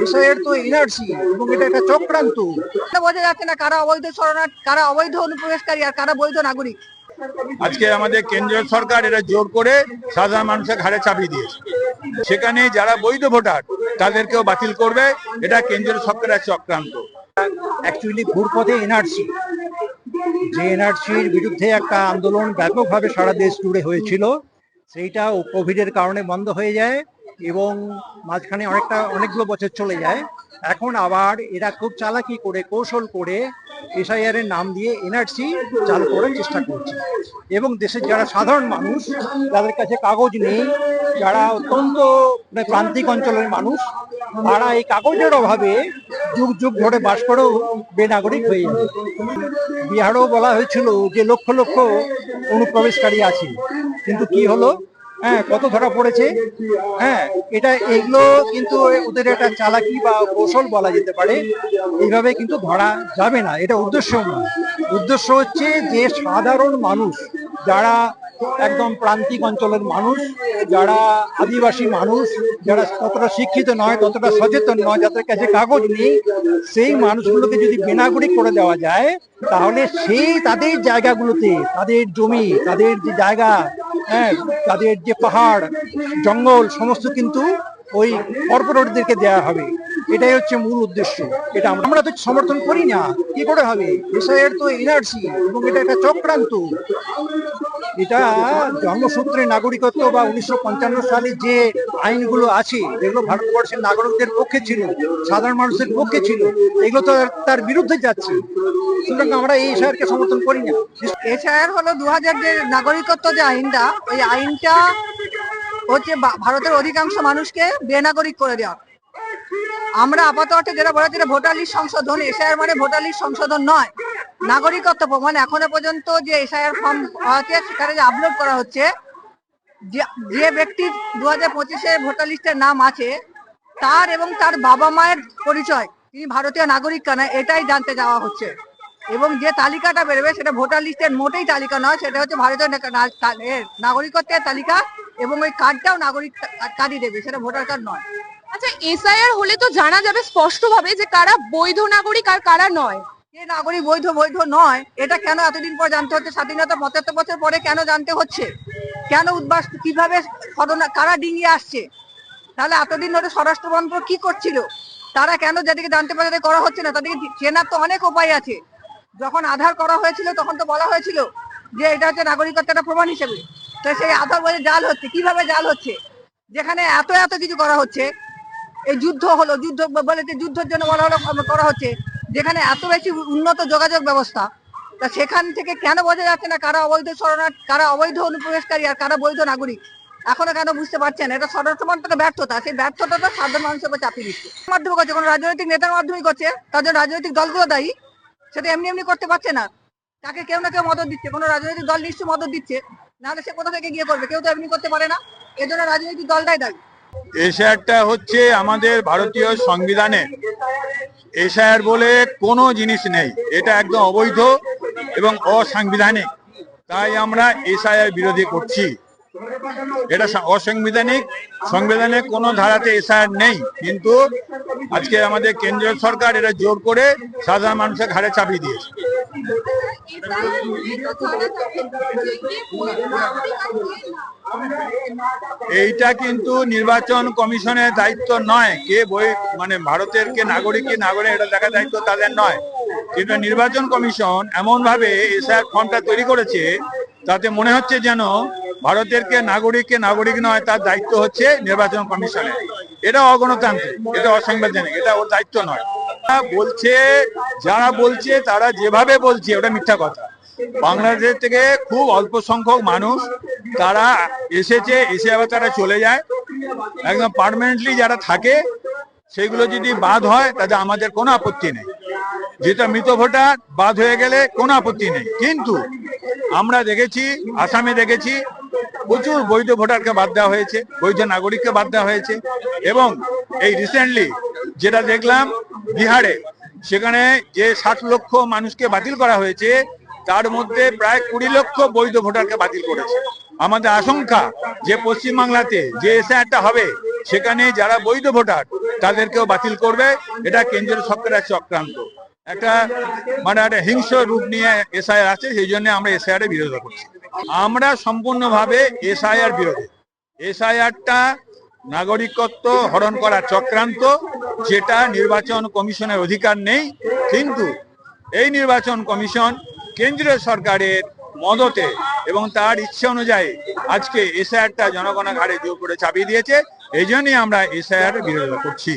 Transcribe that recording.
বিষয়ের তো এনার্জি এবং এটা একটা চক্রান্ত। বোঝা যাচ্ছে না কারা অবৈধ শরণার্থী কারা অবৈধ অনুপ্রবেশকারী আর কারা বৈধ নাগরিক। আজকে আমাদের কেন্দ্রীয় সরকার এটা জোর করে সাধারণ মানুষের ঘাড়ে চাপিয়ে দিয়েছে। সেখানে যারা বৈধ ভোটার তাদেরকেও বাতিল করবে। এটা কেন্দ্রীয় সরকারের চক্রান্ত অ্যাকচুয়ালি ঘুরপথে এনআরসি যে এনআরসির বিরুদ্ধে একটা আন্দোলন ব্যাপকভাবে সারা দেশ জুড়ে হয়েছিল সেইটা কোভিডের কারণে বন্ধ হয়ে যায়। এবং মাঝখানে অনেকটা, অনেকগুলো বছর চলে যায়। এখন আবার এরা খুব চালাকি করে, কৌশল করে এসআইআর এর নাম দিয়ে এনআরসি চালু করার চেষ্টা করছে। এবং দেশের যারা সাধারণ মানুষ, যাদের কাছে কাগজ নেই, যারা অত্যন্ত মানে প্রান্তিক অঞ্চলের মানুষ, তারা এই কাগজের অভাবে যুগ যুগ ধরে বাস করেও বেনাগরিক হয়ে যাবে বিহারেও বলা হয়েছিল যে লক্ষ লক্ষ অনুপ্রবেশকারী আছে। কিন্তু কি হলো? হ্যাঁ কত ধরা পড়েছে? হ্যাঁ এটা এগুলো কিন্তু ওদের একটা চালাকি বা কৌশল বলা যেতে পারে। এইভাবে কিন্তু ধরা যাবে না, এটা উদ্দেশ্য নয়। উদ্দেশ্য হচ্ছে যে সাধারণ মানুষ, যারা একদম প্রান্তিক অঞ্চলের মানুষ, যারা আদিবাসী মানুষ, যারা ততটা শিক্ষিত নয়, ততটা সচেতন নয়, যাদের কাছে কাগজ নেই, সেই মানুষগুলোকে যদি বেনাগরিক করে দেওয়া যায়, তাহলে সেই তাদের জায়গাগুলোতে, তাদের জমি, তাদের যে জায়গা হ্যাঁ তাদের যে পাহাড়, জঙ্গল, সমস্ত কিন্তু ওই কর্পোরেটদেরকে দেওয়া হবে। এটাই হচ্ছে মূল উদ্দেশ্য। এটা আমরা- তো সমর্থন করি না। কি করে হবে? বিষয়ের তো এনার্জি এবং এটা একটা চক্রান্ত। এটা জন্মসূত্রে নাগরিকত্ব বা উনিশশো পঞ্চান্ন সালে যে আইনগুলো আছে, যেগুলো ভারতবর্ষের নাগরিকদের পক্ষে ছিল, সাধারণ মানুষের পক্ষে ছিল, এগুলো তো তার বিরুদ্ধে যাচ্ছে। সুতরাং আমরা এই এসআইআরকে সমর্থন করি না। এছাড়া হলো দু হাজার যে নাগরিকত্ব যে আইনটা, ওই আইনটা হচ্ছে ভারতের অধিকাংশ মানুষকে বেনাগরিক করে দেওয়া। আমরা আপাতত যেটা বলা হচ্ছে ভোটার লিস্ট সংশোধন, এসআইআর মানে ভোটার লিস্ট সংশোধন নয়। নাগরিকত্ব প্রমাণ এখনও পর্যন্ত যে এসআইআর ফর্ম আছে সেখানে যে আপলোড করা হচ্ছে, যে- ব্যক্তির দু হাজার পঁচিশে ভোটার লিস্টের নাম আছে, তার এবং তার বাবা মায়ের পরিচয়, তিনি ভারতীয় নাগরিক কেনা, এটাই জানতে যাওয়া হচ্ছে। এবং যে তালিকাটা বেরোবে সেটা ভোটার লিস্টের মোটেই তালিকা নয়, সেটা হচ্ছে ভারতীয় নাগরিকত্বের তালিকা এবং ওই কার্ডটাও নাগরিক কার্ডই দেবে, সেটা ভোটার কার্ড নয়। আচ্ছা এসআইআর হলে তো জানা যাবে স্পষ্টভাবে যে কারা বৈধ নাগরিক আর কারা নয়। যে নাগরিক বৈধ বৈধ নয়। এটা কেন এতদিন পর জানতে হচ্ছে? স্বাধীনতা পঁচাত্তর বছর পরে কেন জানতে হচ্ছে? কেন উদ্বাস, কীভাবে ঘটনা, কারা ডিঙিয়ে আসছে? তাহলে এতদিন ধরে স্বরাষ্ট্রমন্ত্র কি করছিল? তারা কেন যাদেরকে জানতে পারে করা হচ্ছে না? তাদেরকে চেনার তো অনেক উপায় আছে। যখন আধার করা হয়েছিল, তখন তো বলা হয়েছিল যে এটা হচ্ছে নাগরিকত্বের প্রমাণ হিসেবে। তো সেই আধার বলে জাল হচ্ছে। কীভাবে জাল হচ্ছে? যেখানে এত এত কিছু করা হচ্ছে। এই যুদ্ধ হলো, যুদ্ধ বলে যে যুদ্ধের জন্য বলা হলো, করা হচ্ছে। যেখানে এত বেশি উন্নত যোগাযোগ ব্যবস্থা, তা সেখান থেকে কেন বোঝা যাচ্ছে না কারা অবৈধ শরণার্থী কারা অবৈধ অনুপ্রবেশকারী আর কারা বৈধ নাগরিক? এখনও কেন বুঝতে পারছেন এটা স্বরাষ্ট্র মন্ত্রকের ব্যর্থতা, সেই ব্যর্থতাটা সাধারণ মানুষের উপর চাপিয়ে দিচ্ছে। মাধ্যমে করছে, কোনো রাজনৈতিক নেতার মাধ্যমে করছে তাদের রাজনৈতিক দলগুলো দায়ী, সেটা এমনি এমনি করতে পারছে না। তাকে কেউ না কেউ মদত দিচ্ছে, কোনো রাজনৈতিক দল নিশ্চয়ই মদত দিচ্ছে, নাহলে সে কোথা থেকে গিয়ে করবে? কেউ তো এমনি করতে পারে না। এজন্য রাজনৈতিক দলটাই দায়ী। এশিয়ারটা হচ্ছে আমাদের ভারতীয় সংবিধানে। এশিয়ার বলে কোনো জিনিস নেই। এটা একদম অবৈধ এবং অসাংবিধানিক। তাই আমরা এশায়ার বিরোধী করছি। এটা অসাংবিধানিক। সংবিধানে কোনো ধারাতে এশায়ার নেই। কিন্তু আজকে আমাদের কেন্দ্রীয় সরকার এটা জোর করে সাধারণ মানুষের ঘাড়ে চাপিয়ে দিয়েছে। এইটা কিন্তু নির্বাচন কমিশনের দায়িত্ব নয় কে বই মানে ভারতের কে নাগরিক কে নাগরিক এটা দেখার দায়িত্ব তাদের নয় কিন্তু নির্বাচন কমিশন এমন ভাবে এসআর ফর্মটা তৈরি করেছে তাতে মনে হচ্ছে যেন ভারতের কে নাগরিক কে নাগরিক নয় তার দায়িত্ব হচ্ছে নির্বাচন কমিশনের এটা অগণতান্ত্রিক এটা অসাংবিধানিক এটা ওর দায়িত্ব নয় বলছে, যারা বলছে, তারা যেভাবে বলছে, ওটা মিথ্যা কথা। বাংলাদেশ থেকে খুব অল্প সংখ্যক মানুষ তারা এসেছে, এসে আবার তারা চলে যায়। একদম পার্মানেন্টলি যারা থাকে, সেগুলো যদি বাদ হয়, তাতে আমাদের কোনো আপত্তি নেই। যেটা মৃত ভোটার, বাদ হয়ে গেলে কোনো আপত্তি নেই। কিন্তু আমরা দেখেছি, আসামে দেখেছি, প্রচুর বৈধ ভোটারকে বাদ দেওয়া হয়েছে, বৈধ নাগরিককে বাদ দেওয়া হয়েছে। এবং এই রিসেন্টলি যেটা দেখলাম বিহারে। সেখানে যে ষাট লক্ষ মানুষকে বাতিল করা হয়েছে, তার মধ্যে প্রায় কুড়ি লক্ষ বৈধ ভোটারকে বাতিল করেছে। আমাদের আশঙ্কা যে পশ্চিমবাংলাতে যে এসআইআরটা হবে, সেখানে যারা বৈধ ভোটার, তাদেরকেও বাতিল করবে। এটা কেন্দ্রীয় সরকারের চক্রান্ত একটা মানে একটা হিংস্র রূপ নিয়ে এসআইআর আছে, সেই জন্য আমরা এসআইআর এর বিরোধিতা করছি। আমরা সম্পূর্ণভাবে এসআইআর বিরোধী। এসআইআরটা নাগরিকত্ব হরণ করার চক্রান্ত। যেটা নির্বাচন কমিশনের অধিকার নেই, কিন্তু এই নির্বাচন কমিশন কেন্দ্রীয় সরকারের মদতে এবং তার ইচ্ছে অনুযায়ী আজকে এসআইআরটা জনগণের ঘাড়ে জোর করে চাপিয়ে দিয়েছে, এই জন্যই আমরা এসআইআর বিরোধিতা করছি।